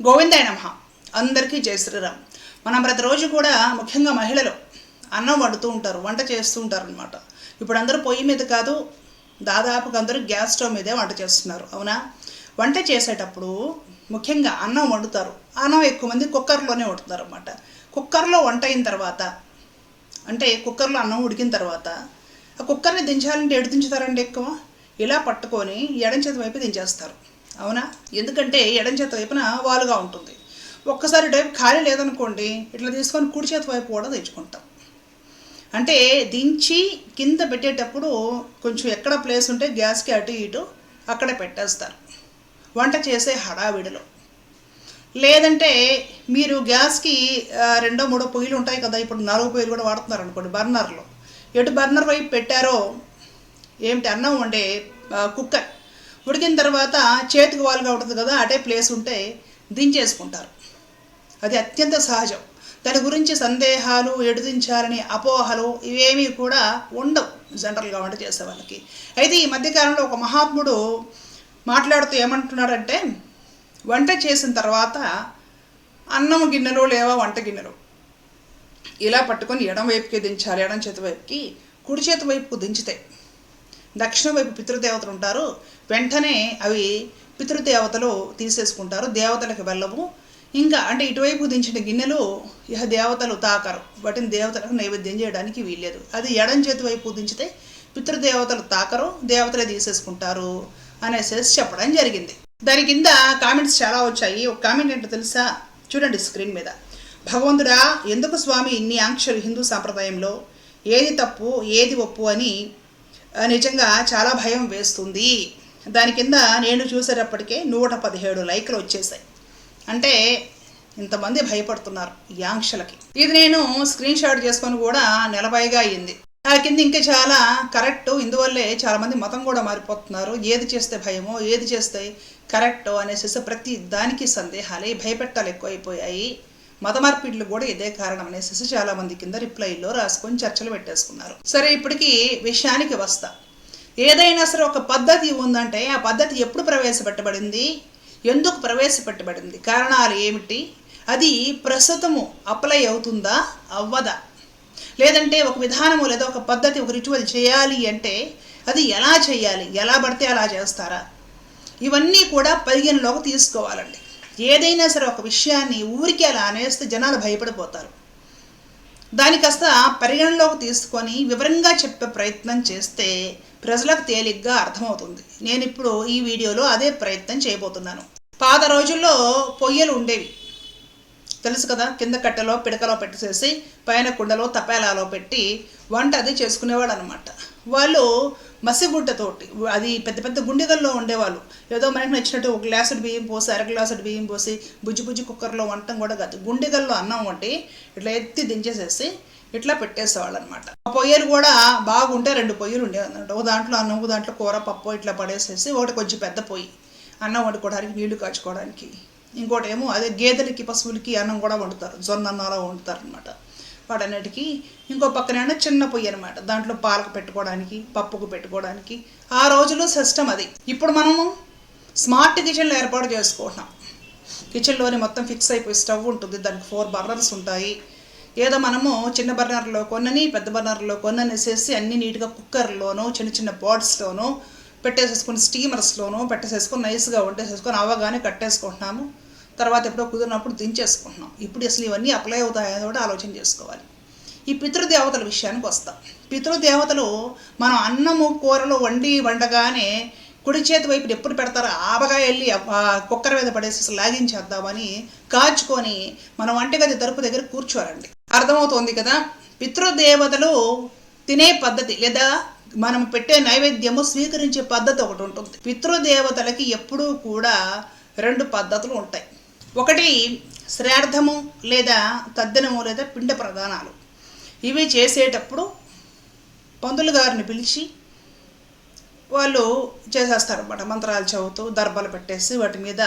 గోవిందాయ నమ. అందరికీ జయ శ్రీరామ్. మనం ప్రతిరోజు కూడా ముఖ్యంగా మహిళలు అన్నం వండుతూ ఉంటారు వంట చేస్తూ ఉంటారు అనమాట ఇప్పుడు అందరూ పొయ్యి మీద కాదు దాదాపుగా అందరూ గ్యాస్ స్టవ్ మీదే వంట చేస్తున్నారు అవునా? వంట చేసేటప్పుడు ముఖ్యంగా అన్నం వండుతారు. అన్నం ఎక్కువ మంది కుక్కర్లోనే వండుతారు అనమాట కుక్కర్లో వంట అయిన తర్వాత అంటే కుక్కర్లో అన్నం ఉడికిన తర్వాత ఆ కుక్కర్ని దించాలంటే ఎడు దించుతారండి ఎక్కువ? ఇలా పట్టుకొని ఎడం చేతి వైపు దించేస్తారు. అవునా? ఎందుకంటే ఎడం చేతి వైపున వాలుగా ఉంటుంది. ఒక్కసారి టైపు ఖాళీ లేదనుకోండి ఇట్లా తీసుకొని కుడి చేతి వైపు కూడా తెచ్చుకుంటాం. అంటే దించి కింద పెట్టేటప్పుడు కొంచెం ఎక్కడ ప్లేస్ ఉంటే గ్యాస్కి అటు ఇటు అక్కడ పెట్టేస్తారు. వంట చేసే హడావిడిలో. లేదంటే మీరు గ్యాస్కి రెండో మూడో పొయ్యిలు ఉంటాయి కదా ఇప్పుడు నాలుగు పొయ్యిలు కూడా వాడుతున్నారు అనుకోండి బర్నర్లో. ఎటు బర్నర్ వైపు పెట్టారో ఏమిటి అన్నం వండే కుక్కర్. ఉడికిన తర్వాత చేతికి వాలుగా ఉంటుంది కదా అటే ప్లేస్ ఉంటే దించేసుకుంటారు. అది అత్యంత సహజం. దాని గురించి సందేహాలు ఎడుదించాలని అపోహలు ఇవేమీ కూడా ఉండవు జనరల్గా వంట చేసే వాళ్ళకి. అయితే ఈ మధ్యకాలంలో ఒక మహాత్ముడు మాట్లాడుతూ ఏమంటున్నాడంటే వంట చేసిన తర్వాత అన్నం గిన్నెలు లేవా వంట గిన్నెలు? ఇలా పట్టుకొని ఎడం వైపుకి దించాలి ఎడం చేతి వైపుకి కుడి చేతి వైపుకు దించితే దక్షిణ వైపు పితృదేవతలు ఉంటారు. వెంటనే అవి పితృదేవతలు తీసేసుకుంటారు. దేవతలకు వెళ్ళవు. ఇంకా అంటే ఇటువైపు దించిన గిన్నెలు ఇహ దేవతలు తాకరు. వాటిని దేవతలకు నైవేద్యం చేయడానికి వీల్లేదు. అది ఎడం చేతి వైపు దించితే పితృదేవతలు తాకరు దేవతలే తీసేసుకుంటారు అనేసి చెప్పడం జరిగింది. దాని కింద కామెంట్స్ చాలా వచ్చాయి. ఒక కామెంట్ ఏంటో తెలుసా? చూడండి స్క్రీన్ మీద. భగవంతుడా ఎందుకు స్వామి ఇన్ని ఆంక్షలు హిందూ సాంప్రదాయంలో? ఏది తప్పు ఏది ఒప్పు అని నిజంగా చాలా భయం వేస్తుంది. దాని కింద నేను చూసేటప్పటికే నూట పదిహేడు లైక్లు వచ్చేసాయి. అంటే ఇంతమంది భయపడుతున్నారు ఈ ఆంక్షలకి. ఇది నేను స్క్రీన్ షాట్ చేసుకొని కూడా నెలపైగా అయింది. ఆ కింద ఇంకా చాలా కరెక్ట్ ఇందువల్లే చాలామంది మతం కూడా మారిపోతున్నారు. ఏది చేస్తే భయమో ఏది చేస్తే కరెక్ట్ అనేసి ప్రతి దానికి సందేహాలే భయపెట్టాలు ఎక్కువైపోయాయి. మత మార్పిడులు కూడా ఇదే కారణం అనేసి చాలా మంది కింద రిప్లైలో రాసుకొని చర్చలు పెట్టేసుకున్నారు. సరే ఇప్పటికి విషయానికి వస్తా. ఏదైనా సరే ఒక పద్ధతి ఉందంటే ఆ పద్ధతి ఎప్పుడు ప్రవేశపెట్టబడింది? ఎందుకు ప్రవేశపెట్టబడింది? కారణాలు ఏమిటి? అది ప్రస్తుతము అప్లై అవుతుందా? అవ్వదా? లేదంటే ఒక విధానము లేదా ఒక పద్ధతి ఒక రిచువల్ చేయాలి అంటే అది ఎలా చేయాలి? ఎలా పడితే అలా చేస్తారా? ఇవన్నీ కూడా పరిగణలోకి తీసుకోవాలండి. ఏదైనా సరే ఒక విషయాన్ని ఊరికి అలా అనేస్తే జనాలు భయపడిపోతారు. దాని కాస్త పరిగణలోకి తీసుకొని వివరంగా చెప్పే ప్రయత్నం చేస్తే ప్రజలకు తేలిగ్గా అర్థమవుతుంది. నేను ఇప్పుడు ఈ వీడియోలో అదే ప్రయత్నం చేయబోతున్నాను. పాత రోజుల్లో పొయ్యలు ఉండేవి. తెలుసు కదా? కింద కట్టెలో పిడకలో పెట్టేసేసి పైన కుండలో తపేలాలో పెట్టి వంట అది చేసుకునేవాడు అనమాట వాళ్ళు మసిగుడ్డతోటి అది పెద్ద పెద్ద గుండెగల్లో ఉండేవాళ్ళు. ఏదో మనకి నచ్చినట్టు ఒక గ్లాసుడు బియ్యం పోసి అర గ్లాసుడు బియ్యం పోసి బుజ్జి బుజ్జి కుక్కర్లో వంటం కూడా కాదు. గుండెగల్లో అన్నం వంటి ఇట్లా ఎత్తి దించేసేసి ఇట్లా పెట్టేసేవాళ్ళు అనమాట ఆ పొయ్యలు కూడా బాగుంటే రెండు పొయ్యిలు ఉండేవి అనమాట ఒక దాంట్లో అన్నం ఒక దాంట్లో కూర పప్పు ఇట్లా పడేసేసి ఒకటి కొంచెం పెద్ద పొయ్యి. అన్నం వండుకోవడానికి నీళ్ళు కాచుకోవడానికి. ఇంకోటి ఏమో అదే గేదెలకి పశువులకి అన్నం కూడా వండుతారు. జొన్న అన్నాలో వండుతారు అనమాట వాటన్నిటికీ ఇంకో పక్కన చిన్న పొయ్యి అనమాట దాంట్లో పాలకు పెట్టుకోవడానికి పప్పుకు పెట్టుకోవడానికి. ఆ రోజులో సిస్టమ్ అది. ఇప్పుడు మనము స్మార్ట్ కిచెన్లు ఏర్పాటు చేసుకుంటున్నాం. కిచెన్లోనే మొత్తం ఫిక్స్ అయిపోయి స్టవ్ ఉంటుంది. దానికి ఫోర్ బర్నర్స్ ఉంటాయి. ఏదో మనము చిన్న బర్నర్లో కొన్నని పెద్ద బర్నర్లో కొన్నని వేసేసి అన్ని నీట్గా కుక్కర్లోనూ చిన్న చిన్న పాట్స్లోనూ పెట్టేసేసుకుని స్టీమర్స్లోనూ పెట్టేసేసుకొని నైస్గా వండేసేసుకొని అవగానే కట్టేసుకుంటున్నాము. తర్వాత ఎప్పుడో కుదిరినప్పుడు దించేసుకుంటున్నాం. ఇప్పుడు అసలు ఇవన్నీ అప్లై అవుతాయని కూడా ఆలోచన చేసుకోవాలి. ఈ పితృదేవతల విషయానికి వస్తాం. పితృదేవతలు మనం అన్నము కూరలు వండి వండగానే కుడి చేతి వైపు ఎప్పుడు పెడతారో ఆబగా వెళ్ళి కుక్కర్ మీద పడేసి లాగించేద్దామని కాచుకొని మన వంటగది తలుపు దగ్గర కూర్చోరండి అర్థమవుతోంది కదా? పితృదేవతలు తినే పద్ధతి లేదా మనం పెట్టే నైవేద్యము స్వీకరించే పద్ధతి ఒకటి ఉంటుంది. పితృదేవతలకి ఎప్పుడూ కూడా రెండు పద్ధతులు ఉంటాయి. ఒకటి శ్రార్థము లేదా తద్దనము లేదా పిండ ప్రదానాలు ఇవి చేసేటప్పుడు పంతులు గారిని పిలిచి వాళ్ళు చేసేస్తారన్నమాట. మంత్రాలు చదువుతూ దర్భలు పెట్టేసి వాటి మీద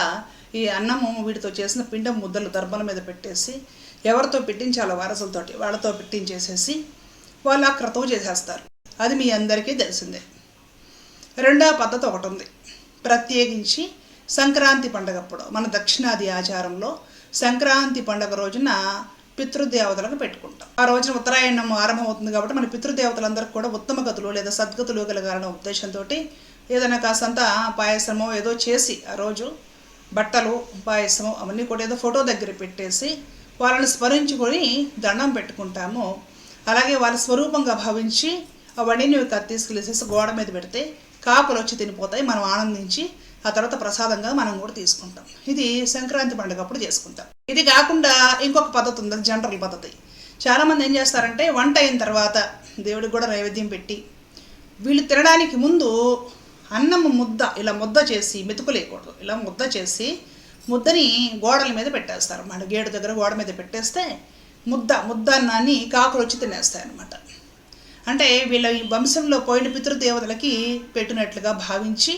ఈ అన్నము వీటితో చేసిన పిండం ముద్దలు దర్భల మీద పెట్టేసి ఎవరితో పెట్టించాలో వారసులతోటి వాళ్ళతో పెట్టించేసేసి వాళ్ళు ఆ క్రతువు చేసేస్తారు. అది మీ అందరికీ తెలిసిందే. రెండవ పద్ధతి ఒకటి ఉంది. ప్రత్యేకించి సంక్రాంతి పండగప్పుడు మన దక్షిణాది ఆచారంలో సంక్రాంతి పండగ రోజున పితృదేవతలకు పెట్టుకుంటాం. ఆ రోజున ఉత్తరాయణం ఆరంభమవుతుంది కాబట్టి మన పితృదేవతలందరికీ కూడా ఉత్తమ గతులు లేదా సద్గతులు కలగాలనే ఉద్దేశంతో ఏదైనా కాసంత పాయసమో ఏదో చేసి ఆ రోజు బట్టలు పాయసము అవన్నీ కూడా ఏదో ఫోటో దగ్గర పెట్టేసి వాళ్ళని స్మరించుకొని దండం పెట్టుకుంటాము. అలాగే వాళ్ళ స్వరూపంగా భావించి అవన్నీ నువ్వు తీసుకెళ్ళేసేసి గోడ మీద పెడితే కాకులు వచ్చి తినిపోతాయి మనం ఆనందించి ఆ తర్వాత ప్రసాదంగా మనం కూడా తీసుకుంటాం. ఇది సంక్రాంతి పండుగ అప్పుడు చేసుకుంటాం. ఇది కాకుండా ఇంకొక పద్ధతి ఉంది జనరల్ పద్ధతి. చాలామంది ఏం చేస్తారంటే వంట అయిన తర్వాత దేవుడికి కూడా నైవేద్యం పెట్టి వీళ్ళు తినడానికి ముందు అన్నం ముద్ద ఇలా ముద్ద చేసి మెతుకులేయకూడదు ఇలా ముద్ద చేసి ముద్దని గోడల మీద పెట్టేస్తారు అన్నమాట. గేడు దగ్గర గోడ మీద పెట్టేస్తే ముద్ద ముద్ద అన్నాన్ని కాకులు వచ్చి తినేస్తాయి అన్నమాట అంటే వీళ్ళ ఈ వంశంలో పోయిన పితృదేవతలకి పెట్టినట్లుగా భావించి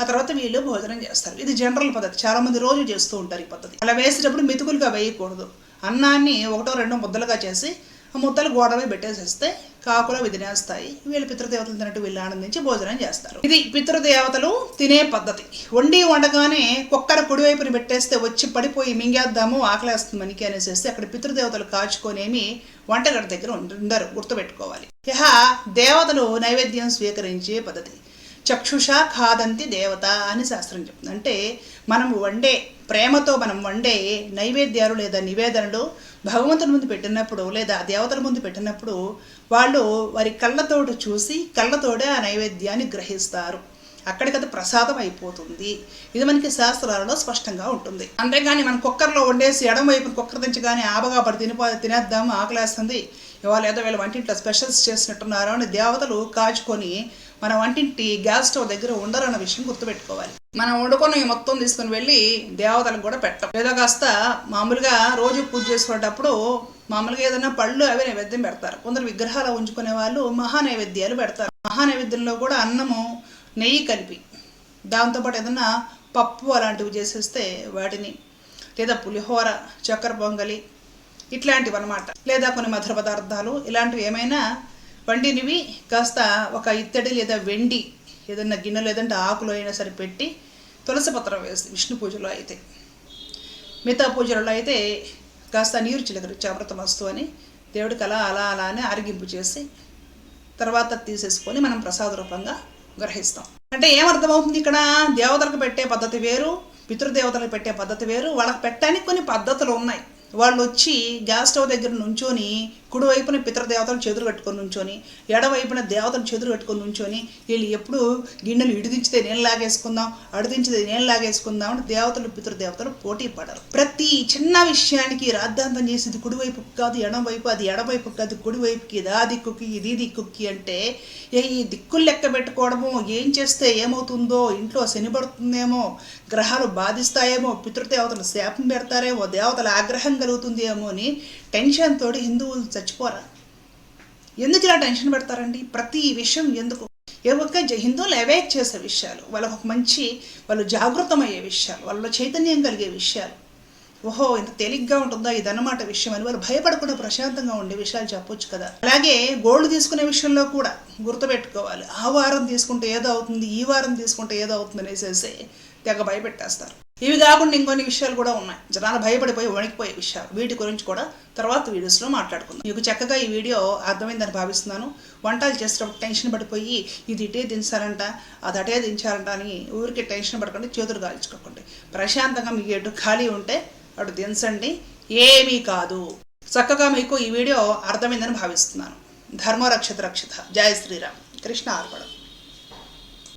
ఆ తర్వాత వీళ్ళు భోజనం చేస్తారు. ఇది జనరల్ పద్ధతి. చాలామంది రోజు చేస్తూ ఉంటారు ఈ పద్ధతి. అలా వేసేటప్పుడు మెతుకులుగా వేయకూడదు. అన్నాన్ని ఒకటో రెండో ముద్దలుగా చేసి ముద్దలు ముత్తలు మీద పెట్టేసేస్తే కాకులు అవి తినేస్తాయి వీళ్ళు పితృదేవతలు తినట్టు వీళ్ళు ఆనందించి భోజనం చేస్తారు. ఇది పితృదేవతలు తినే పద్ధతి. వండి వండగానే కుక్కర కుడివైపుని పెట్టేస్తే వచ్చి పడిపోయి మింగేద్దాము ఆకలేస్తుంది మనకి అనేసి అక్కడ పితృదేవతలు కాచుకొనేమి వంటగడి దగ్గర ఉండరు గుర్తుపెట్టుకోవాలి. ఇహ దేవతలు నైవేద్యం స్వీకరించే పద్ధతి. చక్షుష ఖాదంతి దేవత అని శాస్త్రం చెప్తుంది. అంటే మనం వండే ప్రేమతో మనం వండే నైవేద్యాలు లేదా నివేదనలు భగవంతుని ముందు పెట్టినప్పుడు లేదా దేవతల ముందు పెట్టినప్పుడు వాళ్ళు వారి కళ్ళతోటి చూసి కళ్ళతోడే ఆ నైవేద్యాన్ని గ్రహిస్తారు. అక్కడికి ప్రసాదం అయిపోతుంది. ఇది మనకి శాస్త్రాలలో స్పష్టంగా ఉంటుంది. అంతేగాని మనం కుక్కర్లో వండేసి ఎడం వైపు కుక్కర్ దించి కానీ ఆబగా పడి తినిపో తినేద్దాము ఆకలేస్తుంది. ఇవాళ ఏదో వీళ్ళ వంటింట్లో స్పెషల్స్ చేసినట్టున్నారు అని దేవతలు కాచుకొని మన వంటింటి గ్యాస్ స్టవ్ దగ్గర ఉండరన్న విషయం గుర్తుపెట్టుకోవాలి. మనం వండుకొని మొత్తం తీసుకుని వెళ్ళి దేవతలకు కూడా పెట్టం. లేదా కాస్త మామూలుగా రోజు పూజ చేసుకునేటప్పుడు మామూలుగా ఏదైనా పళ్ళు అవి నైవేద్యం పెడతారు. కొందరు విగ్రహాలు ఉంచుకునే వాళ్ళు మహా నైవేద్యాలు పెడతారు. మహా నైవేద్యంలో కూడా అన్నము నెయ్యి కలిపి దాంతోపాటు ఏదైనా పప్పు అలాంటివి చేసేస్తే వాటిని లేదా పులిహోర చక్కెర పొంగలి ఇట్లాంటివి అనమాట లేదా కొన్ని మధుర పదార్థాలు ఇలాంటివి ఏమైనా వండినవి కాస్త ఒక ఇత్తడి లేదా వెండి ఏదైనా గిన్నె లేదంటే ఆకులు అయినా సరే పెట్టి తులసి పత్రం వేసి విష్ణు పూజలో అయితే మిగతా పూజలలో అయితే కాస్త నీరు చిలకరించి అమృతమస్తు అని దేవుడికి అలా అలా అలా అని అరిగింపు చేసి తర్వాత తీసేసుకొని మనం ప్రసాద రూపంగా గ్రహిస్తాం. అంటే ఏమర్థమవుతుంది ఇక్కడ? దేవతలకు పెట్టే పద్ధతి వేరు పితృదేవతలకు పెట్టే పద్ధతి వేరు. వాళ్ళకి పెట్టడానికి కొన్ని పద్ధతులు ఉన్నాయి. వాళ్ళు వచ్చి గ్యాస్ స్టవ్ దగ్గర నుంచొని కుడివైపున పితృదేవతలు చేతులు కట్టుకొని నుంచొని ఎడవైపున దేవతలు చేతులు కట్టుకొని నుంచొని వీళ్ళు ఎప్పుడు గిన్నెలు ఇడిదించితే నేను లాగేసుకుందాం అడిదించితే నేను లాగేసుకుందాం అని దేవతలు పితృదేవతలు పోటీ పడరు. ప్రతి చిన్న విషయానికి రాద్ధాంతం చేసేది కుడివైపు కాదు ఎడమవైపు అది ఎడవైపు కాదు కుడివైపుకి ఇది దిక్కుకి ఇది దిక్కుకి అంటే ఏ ఈ దిక్కులు లెక్క పెట్టుకోవడము ఏం చేస్తే ఏమవుతుందో ఇంట్లో శనిపడుతుందేమో గ్రహాలు బాధిస్తాయేమో పితృదేవతలు శాపం పెడతారేమో దేవతల ఆగ్రహం కలుగుతుంది ఏమో అని టెన్షన్ తోటి హిందువులు చచ్చిపోరా? ఎందుకు ఇలా టెన్షన్ పెడతారండి? ప్రతి విషయం ఎందుకు? ఏ ఒక్క జ- హిందువులు అవేక్ చేసే విషయాలు వాళ్ళకు ఒక మంచి వాళ్ళు జాగృతమయ్యే విషయాలు వాళ్ళ చైతన్యం కలిగే విషయాలు. ఓహో ఇంత తేలిగ్గా ఉంటుందా ఇదన్నమాట విషయం అని వాళ్ళు భయపడకుండా ప్రశాంతంగా ఉండే విషయాలు చెప్పొచ్చు కదా. అలాగే గోల్డ్ తీసుకునే విషయంలో కూడా గుర్తుపెట్టుకోవాలి. ఆ వారం తీసుకుంటే ఏదో అవుతుంది ఈ వారం తీసుకుంటే ఏదో అవుతుంది అనేసేసి తెగ భయపెట్టేస్తారు. ఇవి కాకుండా ఇంకొన్ని విషయాలు కూడా ఉన్నాయి. జనాలు భయపడిపోయి వణికిపోయే విషయాలు. వీటి గురించి కూడా తర్వాత వీడియోస్లో మాట్లాడుకుందాం. మీకు చక్కగా ఈ వీడియో అర్థమైందని భావిస్తున్నాను. వంటలు చేసేటప్పుడు టెన్షన్ పడిపోయి ఇది ఇటే దించాలంట అది అటే దించాలంట అని ఊరికి టెన్షన్ పడకండి చేతులు కాల్చుకోకండి. ప్రశాంతంగా మీకు ఎటు ఖాళీ ఉంటే అటు దించండి. ఏమీ కాదు. చక్కగా మీకు ఈ వీడియో అర్థమైందని భావిస్తున్నాను. ధర్మరక్షత రక్షిత. జయ శ్రీరామ్. కృష్ణ ఆర్పడం